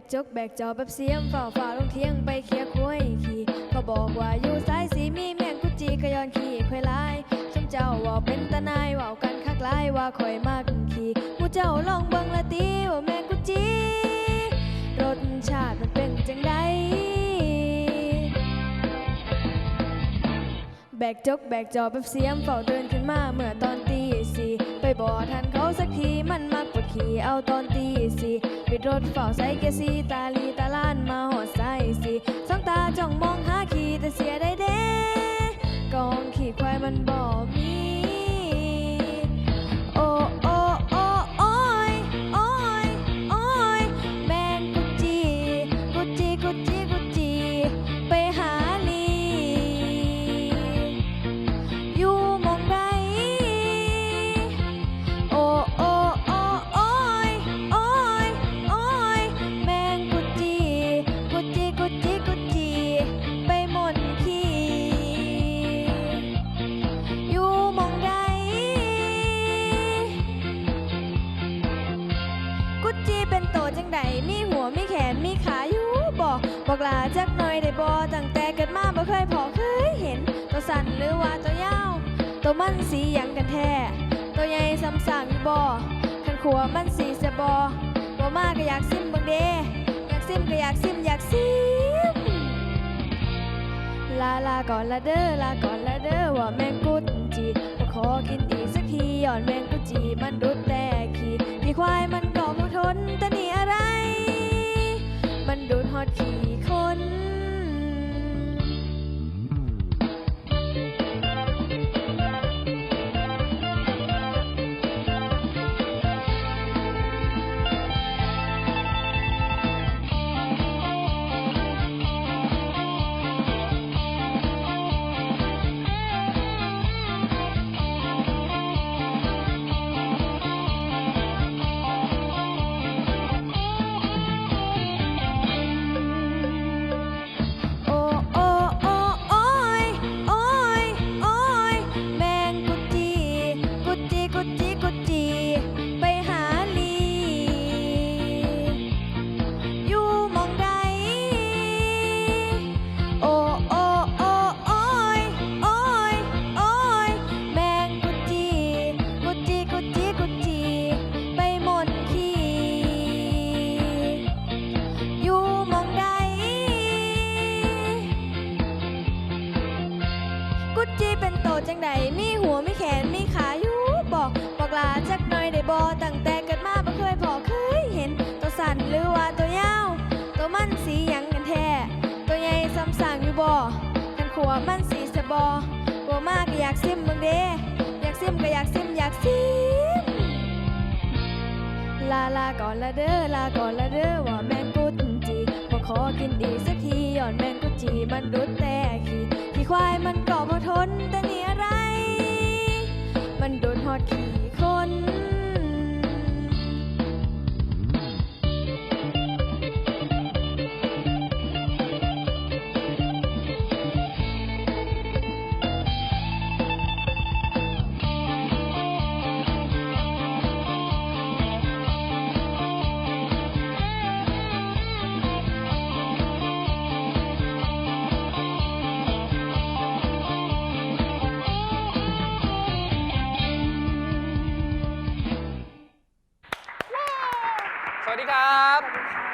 กจกแบกจอแบบเสียมฝ่าฝ่าลงเที่ยงไปเคียคุยขี่เขาบอกว่าอยู่สายสีมีแมงกุจีกระยอนขี่ควายลายชมเจ้าว่าเป็นตานายว่ากันคักลายว่าข่อยมากขี่มูเจ้าลองเบิ่งละตีว่าแมงกุจีรสชาติมันเป็นจังไดแบกจกแบกจอแบบเสียมเฝ้าเดินขึ้นมาเมื่อตอนตีสี่ไปบอทันเขาสักที เอาตอนตีสี่ปิดรถเฝ้าใส่เกียร์สีตาลีตาล้านมาหอดใส่สีสองตาจ้องมองหาขี่แต่เสีย จีเป็นโตจังใดมีหัวมีแขนมีขาอยู่บอกบอกลาจักหน่อยได้บอตั้งแต่เกิดมาบ่เคยพอเคยเห็น ตัวสั้นหรือว่าตัวยาวตัวมันสีหยังกันแท้ ตัวใหญ่ซ้ำสางอยู่บ่ขันขัวมันสีเสบอบ่มากก็อยากซิมบิ่งเดอยากซิมก็อยากซิมอยากซิมลาลาก่อนละเด้อลาก่อนละเด้อว่าแมงกุดจีขอกินอีกสักทีย้อนแมงกุดจีมัน มันดูดฮอดขี้ หัวไมีแขนไมีขาอยู่บอกบอกลาจักหน่อยได้บอตั้งแต่เกิดมาบ่เคยพอเคยเห็น ตัวสั้นหรือว่าตัวยาวตัวมันสีหยังกันแท้ตัวใหญ่ซ้ำสางอยู่บ่ขันขัวมันสีสะบอบ่มากก็อยากซิมเบิ่งเด้อยากซิมก็อยากซิมอยากซิมลาลาก่อนละเด้อลาก่อนละเด้อว่าแมงกุดจีบ่ขอกินอีสักทีย้อนแมงกุดจีมันดุดแต่ขี้ขี้ควายมัน มั ดีครับ